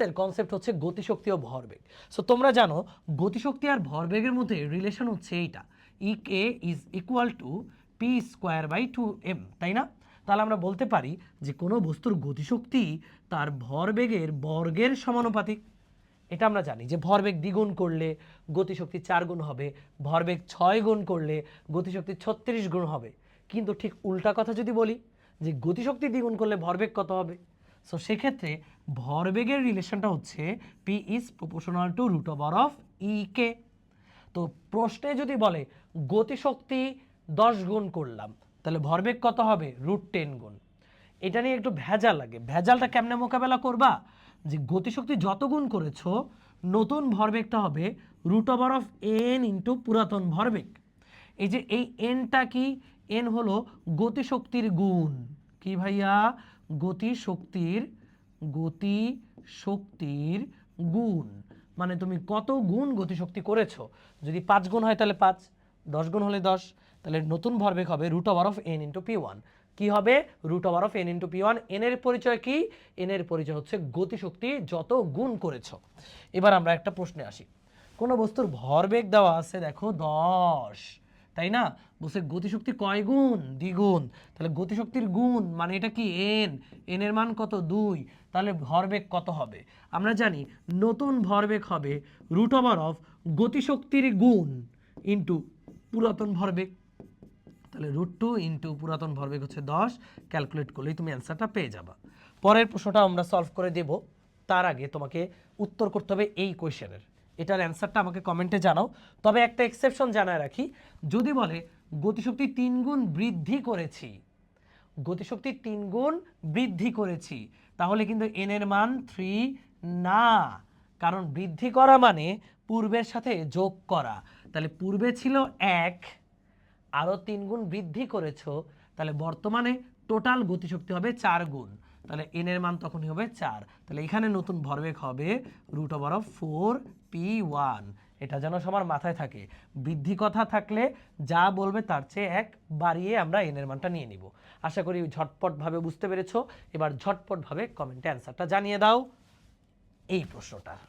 এর কনসেপ্ট হচ্ছে গতিশক্তি ও ভরবেগ। সো তোমরা জানো, গতিশক্তি আর ভরবেগের মধ্যে রিলেশন হচ্ছে এইটা। E K is equal to P square by two M তাই না? তাহলে আমরা বলতে পারি যে কোনো বস্তুর গতিশক্তি তার ভরবেগের বর্গের সমানুপাতিক। এটা আমরা জানি যে ভরবেগ দ্বিগুণ করলে গতিশক্তি চার গুণ হবে, ভরবেগ ছয় গুণ করলে গতিশক্তি ছত্রিশ গুণ হবে। কিন্তু ঠিক উল্টা কথা যদি বলি, যে গতিশক্তি দ্বিগুণ করলে ভরবেগ কত হবে? সো সেক্ষেত্রে ভরবেগের রিলেশনটা হচ্ছে P is proportional to root over of E K তো প্রশ্নে যদি বলে গতিশক্তি দশ গুণ করলাম, তাহলে ভরবেগ কত হবে? রুট টেন গুণ। এটা নিয়ে একটু ভেজাল লাগে। ভেজালটা কেমনে মোকাবেলা করবা? যে গতিশক্তি যত গুণ করেছ, নতুন ভরবেগটা হবে root over of N into পুরাতন ভরবেগ। এই যে এই এনটা কি? এন হলো গতিশক্তির গুণ। কি ভাইয়া? গতিশক্তির গতি শক্তির গুণ। মানে তুমি কত গুণ গতিশক্তি করেছ? যদি পাঁচ গুণ হয় তাহলে পাঁচ, দশ গুণ হলে দশ, তাহলে নতুন ভরবেগ হবে root over of N into P one কী হবে? Root over of N into P one এনের পরিচয় কি? এনের পরিচয় হচ্ছে গতিশক্তি যত গুণ করেছ। এবার আমরা একটা প্রশ্নে আসি। কোনো বস্তুর ভরবেগ দেওয়া আছে, দেখো, দশ। তাই না? বলছে, গতিশক্তি কয় গুণ? দ্বিগুণ। তাহলে গতিশক্তির গুণ মানে এটা কি? এন এন এর মান কত? দুই। তাহলে ভরবেগ কত হবে? আমরা জানি, নতুন ভরবেগ হবে রুট ওভার অফ গতিশক্তির গুণ ইন্টু পুরাতন ভরবেগ। তাহলে রুট টু ইন্টু পুরাতন ভরবেগ হচ্ছে দশ। ক্যালকুলেট করলেই তুমি অ্যান্সারটা পেয়ে যাবা। পরের প্রশ্নটা আমরা সলভ করে দেব। তার আগে তোমাকে উত্তর করতে হবে এই কোয়েশ্চেনের এটার অ্যান্সারটা আমাকে কমেন্টে জানাও। তবে একটা এক্সেপশন জানায় রাখি। যদি বলে, গতিশক্তি তিন গুণ বৃদ্ধি করেছি, গতিশক্তি তিন গুণ বৃদ্ধি করেছি, তাহলে কিন্তু এন এর মান থ্রি না। কারণ বৃদ্ধি করা মানে পূর্বের সাথে যোগ করা। তাহলে পূর্বে ছিল এক, আরও তিন গুণ বৃদ্ধি করেছ, তাহলে বর্তমানে টোটাল গতিশক্তি হবে চার গুণ। তাহলে এন এর মান তখনই হবে চার। তাহলে এখানে নতুন ভরবেগ হবে root over of four P one এটা যেন সবার মাথায় থাকে। বৃদ্ধি কথা থাকলে যা বলবে তার চেয়ে এক বাড়িয়ে আমরা এন এর মানটা নিয়ে নিব। আশা করি ঝটপটভাবে বুঝতে পেরেছ। এবার ঝটপটভাবে কমেন্টে অ্যান্সারটা জানিয়ে দাও। এই প্রশ্নটার